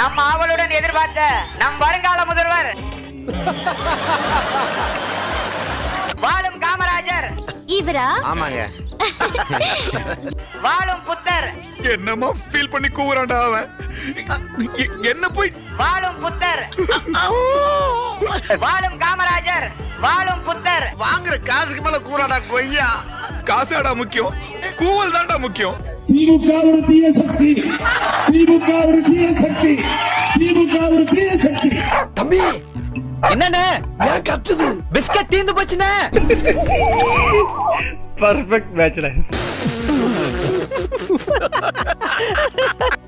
நம் ஆவலுடன் எதிர்பார்த்த நம் வருங்கால முதல்வர். வாழும் காமராஜர். இவரா? ஆமாங்க. வாழும் புத்தர். என்னமா ஃபீல் பண்ணி கூவுறான்டா அவன். என்ன போய்? வாழும் புத்தர். வாழும் காமராஜர். வாழும் புத்தர். வாங்குற காசுக்கு மேல கூறாடா கொய்யா. காசாடா முக்கியம். கூவல் தான்டா முக்கியம். திமுக ஒரு தீய சக்தி. திமுக ஒரு தீய சக்தி. திமுக ஒரு தீய சக்தி. தம்பி என்னண்ணே? ஏன் கத்துது? பிஸ்கட் தீந்து போச்சுண்ணே. பர்ஃபெக்ட் மேட்ச்ல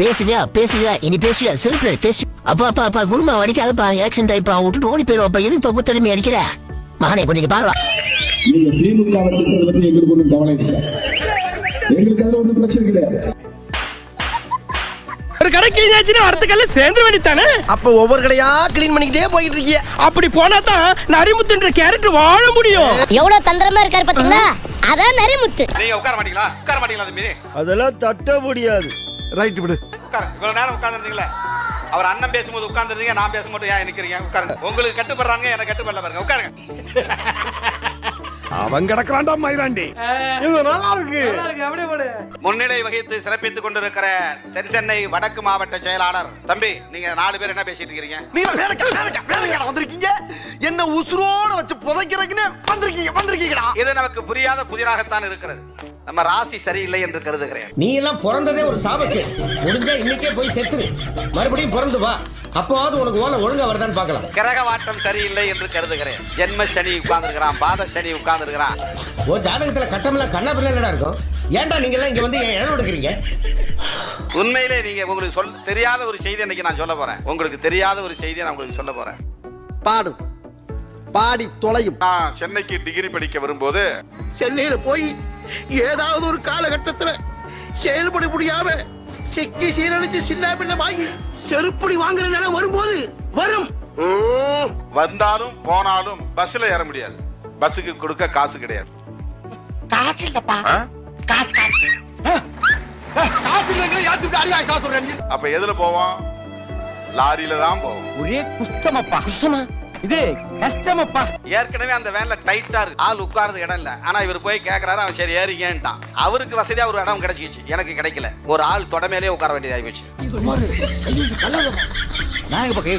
பேசுவியா? பேசுவியா? இனி பேசுவியா? சிரிப்பு பேசு. அப்பா அப்பா அப்பா குருமா அடிக்காதப்பா ஆக்சன் டைப்பா விட்டுட்டு ஓடி போயிடுவாப்பா எதுக்கு இப்ப புத்தடமே அடிக்கிற? மகனே கொஞ்சம் பாருவா. நீங்க திமுக திட்டத்தை பத்தி எங்களுக்கு ஒன்றும் கவலை இல்லை. எங்களுக்கு அதுல ஒன்றும் பிரச்சனை கிடையாது ஒரு கடை கிளீன் ஆச்சுன்னா அடுத்த கல்ல சேர்ந்து வேண்டித்தானே அப்ப ஒவ்வொரு கடையா கிளீன் பண்ணிக்கிட்டே போயிட்டு இருக்கிய. அப்படி போனா தான் நரிமுத்துன்ற கேரக்டர் வாழ முடியும். எவ்வளவு தந்திரமா இருக்காரு பாத்தீங்களா? அதான் நரிமுத்து. நீங்க உட்கார மாட்டீங்களா? உட்கார மாட்டீங்களா தம்பி? அதெல்லாம் தட்ட முடியாது. ரைட் விடு. உட்கார. இவ்வளவு நேரம் உட்கார்ந்துருந்தீங்களே அவர் அண்ணன் பேசும்போது உட்கார்ந்துருந்தீங்க நான் பேசும்போது ஏன் நிக்கிறீங்க? உட்காருங்க. உங்களுக்கு கட்டுப்படுறாங்க எனக்கு கட்டுப்படல பாருங்க. உட்காருங்க. அவன் கிடக்குறான்டா மயிராண்டி முன்னிலை வகித்து சிறப்பித்துக் கொண்டிருக்கிற தென் சென்னை வடக்கு மாவட்ட செயலாளர். தம்பி நீங்க நாலு பேர் என்ன பேசிட்டு இருக்கீங்க? நீ வேலைக்கா வேலைக்கா வேலைக்கா வந்திருக்கீங்க? என்ன உசுரோட வச்சு புதைக்கிறதுக்குன்னு வந்திருக்கீங்க வந்திருக்கீங்கடா. இது நமக்கு புரியாத புதிராகத்தான் இருக்கிறது. நம்ம ராசி சரியில்லை என்று கருதுகிறேன். நீ எல்லாம் பிறந்ததே ஒரு சாபக்கு. முடிஞ்சா இன்னைக்கே போய் செத்துரு. மறுபடியும் பிறந்து வா. அப்போவாவது உனக்கு ஓலை ஒழுங்கா வருதான்னு பார்க்கலாம். கிரக வாட்டம் சரியில்லை என்று கருதுகிறேன். ஜென்ம சனி உட்கார்ந்துருக்கிறான் பாத சனி உட்கார்ந்துருக்கிறான் ஓ ஜாதகத்துல கட்டமெல்லாம் கண்ணா பிள்ளை இருக்கும். ஏன்டா நீங்க எல்லாம் இங்க வந்து இடம் எடுக்கிறீங்க உண்மையிலே நீங்க உங்களுக்கு சொல் தெரியாத ஒரு செய்தி இன்னைக்கு நான் சொல்ல போறேன். உங்களுக்கு தெரியாத ஒரு செய்தியை நான் உங்களுக்கு சொல்ல போறேன். பாடும் பாடி தொலையும். நான் சென்னைக்கு டிகிரி படிக்க வரும்போது சென்னையில போய் ஏதாவது ஒரு காலகட்டத்துல செயல்பட முடியாம செக்கி சீரழிச்சு சின்ன பின்ன வாங்கி செருப்படி வாங்குற நிலை வரும்போது வரும். வந்தாலும் போனாலும் பஸ்ல ஏற முடியாது. பஸ்ஸுக்கு கொடுக்க காசு கிடையாது. அப்ப எதுல போவோம்? லாரியில தான் போவோம். ஒரே குஷ்டமப்பா. குஷ்டமா? இது கஷ்டமப்பா. ஏற்கனவே அந்த வேன்ல டைட்டா இருக்கு. ஆள் உட்கார்றது இடம் இல்ல. ஆனா இவர் போய் கேக்குறாரு அவன் சரி ஏறிங்கன்ட்டான் அவருக்கு வசதியா ஒரு இடம் கிடைச்சிச்சு எனக்கு கிடைக்கல. ஒரு ஆள் தொடமேலே உட்கார வேண்டியதாகி போச்சு நான் எங்க கை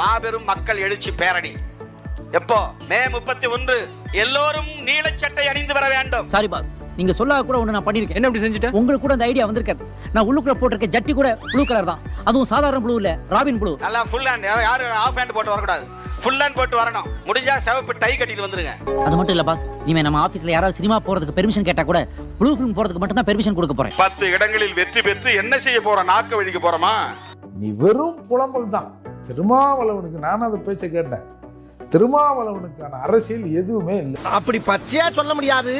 மாபெரும் மக்கள் எழுச்சி பேரணி. எப்போ? மே முப்பத்தி ஒன்று. எல்லோரும் நீலச்சட்டை அணிந்து வர வேண்டும். சாரி பாஸ் நீங்க சொல்லாத கூட ஒண்ணு நான் பண்ணிருக்கேன் என்ன இப்படி செஞ்சுட்டேன் உங்களுக்கு கூட அந்த ஐடியா வந்திருக்காது. நான் உள்ளுக்குள்ள போட்டிருக்க ஜட்டி கூட ப்ளூ கலர் தான். அதுவும் சாதாரண ப்ளூ இல்ல ராபின் ப்ளூ நல்லா ஃபுல் ஹேண்ட் யாரும் ஆஃப் ஹேண்ட் போட்டு வரக்கூடாது. ஃபுல் ஹேண்ட் போட்டு வரணும். முடிஞ்சா சிவப்பு டை கட்டிட்டு வந்துருங்க. அது மட்டும் இல்ல பாஸ் இனிமே நம்ம ஆபீஸ்ல யாராவது சினிமா போறதுக்கு பெர்மிஷன் கேட்டா கூட ப்ளூ ஃபிலிம் போறதுக்கு மட்டும் தான் பெர்மிஷன் கொடுக்க போறேன். பத்து இடங்களில் வெற்றி பெற்று என்ன செய்ய போறோம்? நாக்க வழிக்க போறோமா? நீ வெறும் புலம்பல் தான். திருமாவளவனுக்கு நானும் அந்த பேச்சை கேட்டேன். திருமாவளவனுக்கான அரசியல் எதுவுமே இல்லை. அப்படி பச்சையா சொல்ல முடியாது.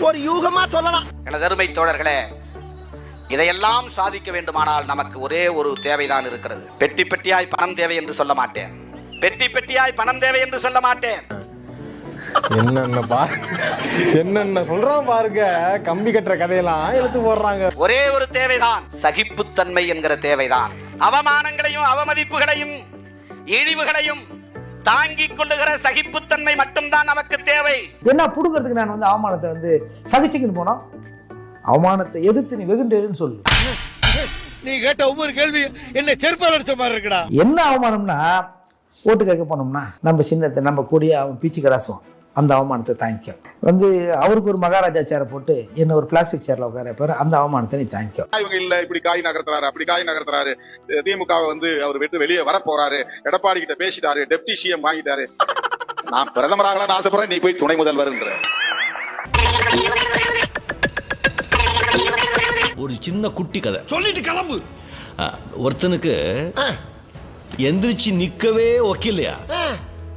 ஒரு யூகமா சொல்லலாம். எனது அருமை தோழர்களே இதையெல்லாம் சாதிக்க வேண்டுமானால் நமக்கு ஒரே ஒரு தேவைதான் இருக்கிறது. பெட்டி பெட்டியாய் பணம் தேவை என்று சொல்ல மாட்டேன். பெட்டி பெட்டியாய் பணம் தேவை என்று சொல்ல மாட்டேன். என்னென்ன பா என்னென்ன சொல்றான் பாருங்க கம்பி கட்டுற கதையெல்லாம் எடுத்து போடுறாங்க. ஒரே ஒரு தேவைதான். சகிப்புத்தன்மை என்கிற தேவைதான். அவமானங்களையும் அவமதிப்புகளையும் இழிவுகளையும் தாங்கிக் கொள்ளுகிற சகிப்புத்தன்மை மட்டும்தான் நமக்கு தேவை. என்ன புடுங்கிறதுக்கு நான் வந்து அவமானத்தை வந்து சகிச்சுக்கின்னு போனோம்? அவமானத்தை எதிர்த்து நீ வெகுண்டேன்னு சொல்லு. நீ கேட்ட ஒவ்வொரு கேள்வி என்ன செருப்பால் அடிச்ச மாதிரி இருக்குடா. என்ன அவமானம்னா ஓட்டு கேட்க போனோம்னா நம்ம சின்னத்தை நம்ம கூடிய அவன் பீச்சு கடாசுவான் அந்த அவமானத்தை தாங்கிக்கோ வந்து அவருக்கு ஒரு மகாராஜா சேரை போட்டு என்ன ஒரு பிளாஸ்டிக் சேர்ல உட்கார வைப்பாரு. அந்த அவமானத்தை நீ தாங்கிக்கோ இவங்க இல்ல இப்படி காய் நகர்த்துறாரு அப்படி காய் நகர்த்துறாரு. திமுக வந்து அவர் விட்டு வெளியே வர போறாரு. எடப்பாடி கிட்ட பேசிட்டாரு டெப்டி சிஎம் வாங்கிட்டாரு. நான் பிரதமராகலாம் ஆசைப்படுறேன் நீ போய் துணை முதல்வர்ன்ற. ஒரு சின்ன குட்டி கதை. சொல்லிட்டு கிளம்பு. ஒருத்தனுக்கு எந்திரிச்சு நிக்கவே ஒக்கில்லையா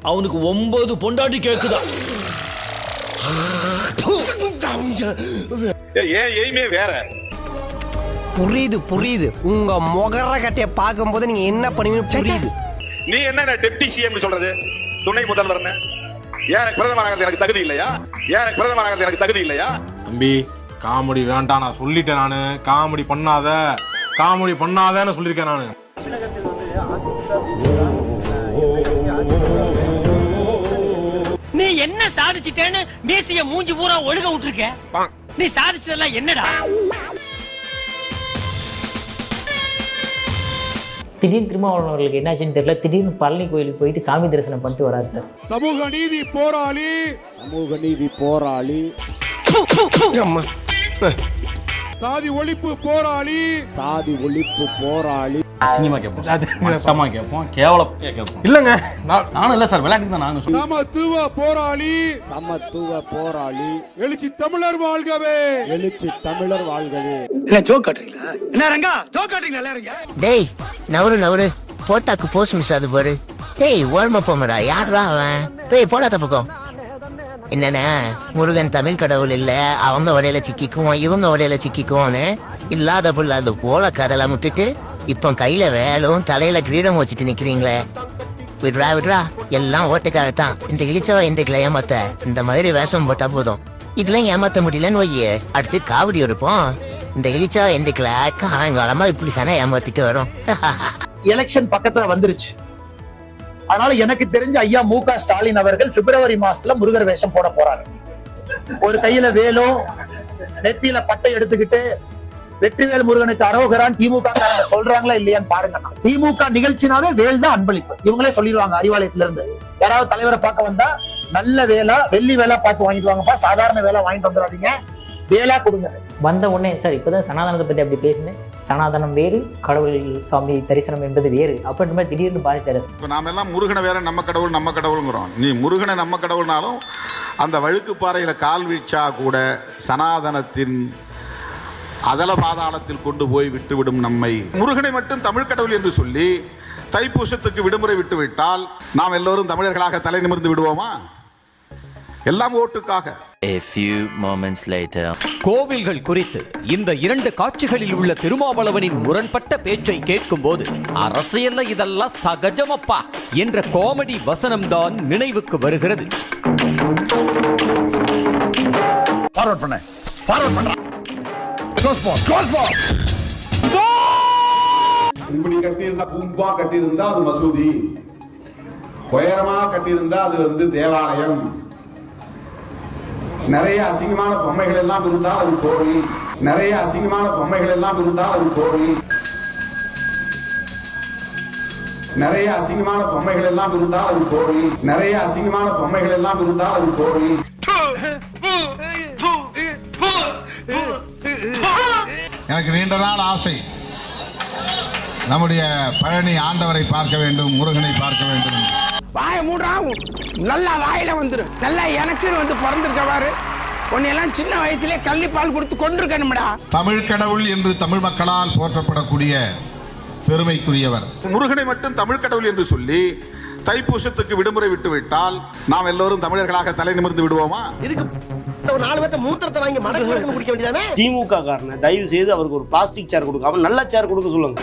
அவனுக்கு ஒன்பது பொண்டாட்டி கேக்குதா? ஏன் எய்மே வேற? புரியுது புரியுது. உங்க முகர கட்டைய பார்க்கும்போது நீங்க என்ன பண்ணுவீங்க புரியுது. நீ என்ன டெப்டி சிஎம் சொல்றது? துணை முதல்வர்னு ஏன் எனக்கு பிரதமர் ஆகிறது எனக்கு தகுதி இல்லையா? ஏன் எனக்கு பிரதமர் ஆகிறது எனக்கு தகுதி இல்லையா? தம்பி காமெடி வேண்டாம் நான் சொல்லிட்டேன் நானு. காமெடி பண்ணாத. காமெடி பண்ணாதன்னு சொல்லியிருக்கேன் நானு. என்ன சாதிச்சிட்டேன்னு மீசிய மூஞ்சி பூரா ஒழுக விட்டுருக்க? நீ சாதிச்சதெல்லாம் என்னடா? திடீர்னு திருமாவளவன் அவர்களுக்கு என்னாச்சுன்னு தெரியல. திடீர்னு பழனி கோயிலுக்கு போயிட்டு சாமி தரிசனம் பண்ணிட்டு வராரு சார். சமூக நீதி போராளி. சமூக நீதி போராளி. சாதி ஒழிப்பு போராளி. சாதி ஒழிப்பு போராளி. சினிமா கேட்போம் மட்டமா கேட்போம் கேவலம் கேட்போம் இல்லங்க நான் நானும் இல்ல சார் விளையாட்டு தான் நானும் சமத்துவ போராளி. சமத்துவ போராளி. எழுச்சி தமிழர் வாழ்கவே. எழுச்சி தமிழர் வாழ்கவே. டேய் நவரு நவரு போட்டாக்கு போஸ் மிஸ் அது பாரு. டேய் ஓரமா போமடா. யாரா அவன்? டேய் போடா தப்புக்கும். என்னன்னா முருகன் தமிழ் கடவுள் இல்ல. அவங்க வடையில சிக்கிக்குவோம் இவங்க வடையில சிக்கிக்குவோன்னு இல்லாத புள்ள அது போல கதெல்லாம் விட்டுட்டு இப்போ கையில வேலும் தலையில கிரீடம் வச்சுட்டு நிக்கிறீங்களே. விட்ரா விட்ரா எல்லாம் ஓட்டுக்காகத்தான் இந்த இழிச்சவ இன்றைக்குல ஏமாத்த. இந்த மாதிரி வேஷம் போட்டா போதும். இதெல்லாம் ஏமாத்த முடியலன்னு வையே. அடுத்து காவடி இருப்போம் இந்த இழிச்சா இன்றைக்குல காலங்காலமா இப்படி தானே ஏமாத்திட்டு வரும். எலெக்ஷன் பக்கத்துல வந்துருச்சு. அதனால எனக்கு தெரிஞ்ச ஐயா மு க ஸ்டாலின் அவர்கள் பிப்ரவரி மாசத்துல முருகர் வேஷம் போட போறாரு. ஒரு கையில வேலும் நெத்தியில பட்டை எடுத்துக்கிட்டு வெற்றிவேல் முருகனுக்கு அரோகரான் திமுக சொல்றாங்களா இல்லையான்னு பாருங்க. திமுக நிகழ்ச்சினாவே வேல் தான் அன்பளிப்பு. இவங்களே சொல்லிடுவாங்க அறிவாலயத்துல இருந்து யாராவது தலைவரை பார்க்க வந்தா நல்ல வேலா வெள்ளி வேலா பார்த்து வாங்கிட்டு வாங்கப்பா. சாதாரண வேலை வாங்கிட்டு வந்துடாதீங்க. வேலா கொடுங்க. வந்த உடனே சார் இப்போதான் சனாதனத்தை பற்றி அப்படி பேசினேன். சனாதனம் வேறு கடவுள் சாமி தரிசனம் என்பது வேறு. அப்படின்ற மாதிரி திடீர்னு பாதித்தாரு இப்போ நாம எல்லாம் முருகனை வேற நம்ம கடவுள் நம்ம கடவுளுங்கிறோம். நீ முருகனை நம்ம கடவுள்னாலும் அந்த வழுக்கு பாறையில் கால் வீழ்ச்சா கூட சனாதனத்தின் அதல பாதாளத்தில் கொண்டு போய் விட்டுவிடும் நம்மை. முருகனை மட்டும் தமிழ் கடவுள் என்று சொல்லி தைப்பூசத்துக்கு விடுமுறை விட்டுவிட்டால் நாம் எல்லோரும் தமிழர்களாக தலை நிமிர்ந்து விடுவோமா? எல்லாம் ஓட்டுக்காக. A few moments later. கோவில்கள் குறித்து இந்த இரண்டு காட்சிகளில் உள்ள திருமாவளவனின் முரண்பட்ட பேச்சை கேட்கும்போது அரசியல்ல இதெல்லாம் சகஜமப்பா? என்ற காமெடி வசனம்தான் நினைவுக்கு வருகிறது. க்ளோஸ் பால் க்ளோஸ் பால் இப்படி கட்டியிருந்தா கும்பா கட்டியிருந்தா அது மசூதி. உயரமா கட்டியிருந்தா அது வந்து தேவாலயம். நிறைய அசிங்கமான பொம்மைகள் எல்லாம் இருந்தால் அது கோவில். நிறைய அசிங்கமான பொம்மைகள் எல்லாம் இருந்தால் அது கோவில். நிறைய அசிங்கமான பொம்மைகள் எல்லாம் இருந்தால் அது கோவில். நிறைய அசிங்கமான பொம்மைகள் எல்லாம் இருந்தால் அது கோவில். எனக்கு நீண்ட நாள் ஆசை. நம்முடைய பழனி ஆண்டவரை பார்க்க வேண்டும் முருகனை பார்க்க வேண்டும். வாய மூடா நல்லா வாயில வந்துரும் நல்லா எனக்குன்னு வந்து பிறந்திருக்கவாரு உன்னையெல்லாம் சின்ன வயசுலயே கள்ளி பால் கொடுத்து கொண்டிருக்கணும்டா தமிழ் கடவுள் என்று தமிழ் மக்களால் போற்றப்படக்கூடிய பெருமைக்குரியவர். முருகனை மட்டும் தமிழ் கடவுள் என்று சொல்லி தைப்பூசத்துக்கு விடுமுறை விட்டுவிட்டால் நாம் எல்லோரும் தமிழர்களாக தலை நிமிர்ந்து விடுவோமா? ஒரு நாலு பேர்த்த மூத்திரத்தை வாங்கி மடக்கு குடிக்க வேண்டியதானே? திமுக காரனை தயவு செய்து அவருக்கு ஒரு பிளாஸ்டிக் சேர் கொடுக்காம நல்ல சேர் கொடுக்க சொல்லுங்க.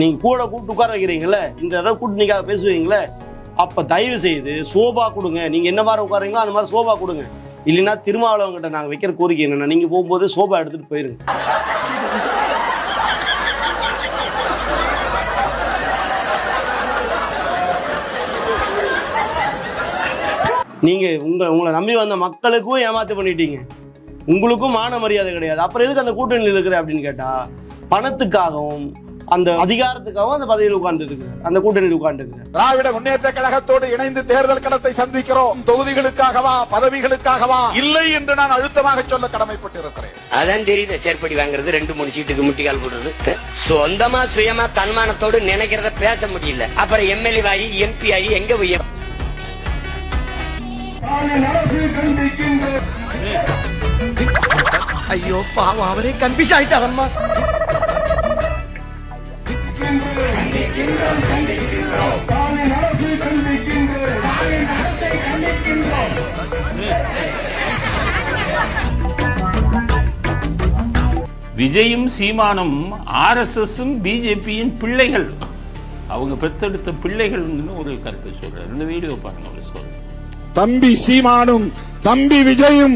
நீங்க கூட கூப்பிட்டு உட்கார வைக்கிறீங்கல்ல இந்த தடவை கூட்டு நீங்க பேசுவீங்களே அப்ப தயவு செய்து சோபா கொடுங்க. நீங்க என்ன மாதிரி உட்காரீங்களோ அந்த மாதிரி சோபா கொடுங்க. இல்லைன்னா திருமாவளவங்கிட்ட நாங்க வைக்கிற கோரிக்கை என்னன்னா நீங்க போகும்போது சோபா எடுத்துட்டு போயிருங்க. நீங்க உங்க உங்களை நம்பி வந்த மக்களுக்கும் ஏமாத்து பண்ணிட்டீங்க. உங்களுக்கும் மான மரியாதை கிடையாது. அப்புறம் எதுக்கு அந்த கூட்டணியில் இருக்கிற அப்படின்னு கேட்டா பணத்துக்காகவும் அந்த அதிகாரத்துக்காகவும் அந்த பதவியில் உட்கார்ந்து அந்த கூட்டணியில் உட்கார்ந்து திராவிட முன்னேற்ற கழகத்தோடு இணைந்து தேர்தல் களத்தை சந்திக்கிறோம். தொகுதிகளுக்காகவா பதவிகளுக்காகவா இல்லை என்று நான் அழுத்தமாக சொல்ல கடமைப்பட்டிருக்கிறேன். அதான் தெரியுது செருப்படி வாங்குறது ரெண்டு மூணு சீட்டுக்கு முட்டிக்கால் போடுறது. சொந்தமா சுயமா தன்மானத்தோடு நினைக்கிறத பேச முடியல. அப்புறம் எம்எல்ஏ ஆகி எம்பி ஆகி எங்க போய் ஐயோ பாவம் அவரே கன்ஃபியூஸ் ஆயிட்டாரம்மா விஜயும் சீமானும் ஆர்எஸ்எஸும் பிஜேபியின் பிள்ளைகள் அவங்க பெத்தெடுத்த பிள்ளைகள்னு ஒரு கருத்தை சொல்றாரு. இந்த வீடியோ பாருங்க ஒரு சொல்றேன் தம்பி சீமானும் தம்பி விஜயும்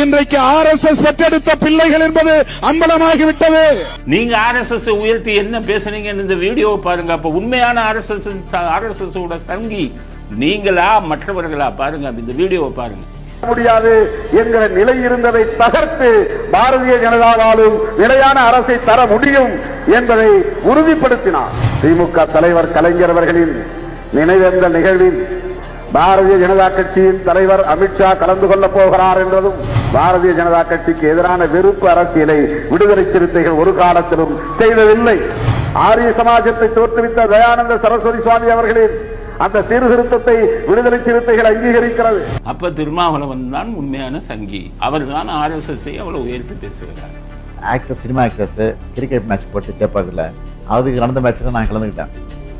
இன்றைக்கு ஆர் எஸ் எஸ் பெற்றெடுத்த பிள்ளைகள் என்பது அம்பலமாகிவிட்டது. நீங்க ஆர்எஸ்எஸ் உயர்த்தி என்ன பேசுனீங்கன்னு இந்த வீடியோவை பாருங்க. அப்ப உண்மையான ஆர்எஸ்எஸ் ஆர்எஸ்எஸ் ஓட சங்கி நீங்களா மற்றவர்களா? பாருங்க இந்த வீடியோவை பாருங்க. முடியாது. என்கிற நிலை இருந்ததை தகர்த்து பாரதிய ஜனதாவாலும் நிலையான அரசை தர முடியும் என்பதை உறுதிப்படுத்தினார். திமுக தலைவர் கலைஞர் அவர்களின் நினைவேந்த நிகழ்வில் பாரதிய ஜனதா கட்சியின் தலைவர் அமித்ஷா கலந்து கொள்ளப் போகிறார் என்றதும் பாரதிய ஜனதா கட்சிக்கு எதிரான வெறுப்பு அரசியலை விடுதலை சிறுத்தைகள் ஒரு காலத்திலும் செய்ததில்லை. ஆரிய சமாஜத்தை தோற்றுவித்த தயானந்த சரஸ்வதி சுவாமி அவர்களின் அந்த சீர்திருத்தத்தை விடுதலை சிறுத்தைகள் அங்கீகரிக்கிறது. அப்ப திருமாவளவன் தான் உண்மையான சங்கி. அவர் தான் ஆர்எஸ்எஸ் அவ்வளவு உயர்த்தி பேசுகிறார். Actors cinema actors cricket match போட்டு சேப்பாக்கில். அதுக்கு நடந்த மேட்ச்சில் நான் கலந்துக்கிட்டேன்.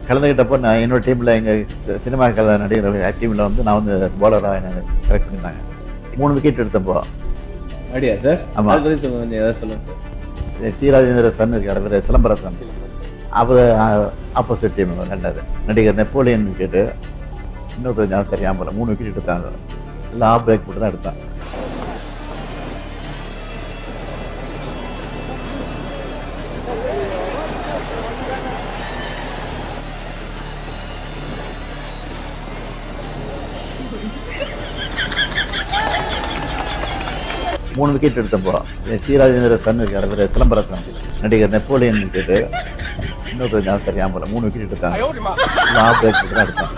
கலந்துக்கிட்டப்போ நான் என்னோட டீமில் எங்கள் சினிமா கலை நடிகர் டீமில் வந்து நான் வந்து பவுலராக என்னை செலக்ட் பண்ணியிருந்தாங்க. மூணு விக்கெட் எடுத்தப்போ. அப்படியா சார் ஆமா. அதை பத்தி சொல்லுங்க கொஞ்சம் ஏதாவது சொல்லுங்க சார் டி. ராஜேந்திர சன் இருக்கார் அவர் சிலம்பரசன். அவர் ஆப்போசிட் டீம் கண்டாரு நடிகர் நெப்போலியன் விக்கெட்டு இன்னொருத்தர் ஞாபகம் சரியாக போல மூணு விக்கெட் எடுத்தாங்க. எல்லாம் ஆஃப் பிரேக் போட்டு தான் எடுத்தான். மூணு விக்கெட் எடுத்தப்போ டி ராஜேந்திர சன் இருக்கார். அவர் சிலம்பரசன். நடிகர் நெப்போலியன் விக்கெட்டு இன்னொருத்தர் ஞாபகம் சரியாக மூணு விக்கெட் எடுத்தாங்க. எடுத்தான்.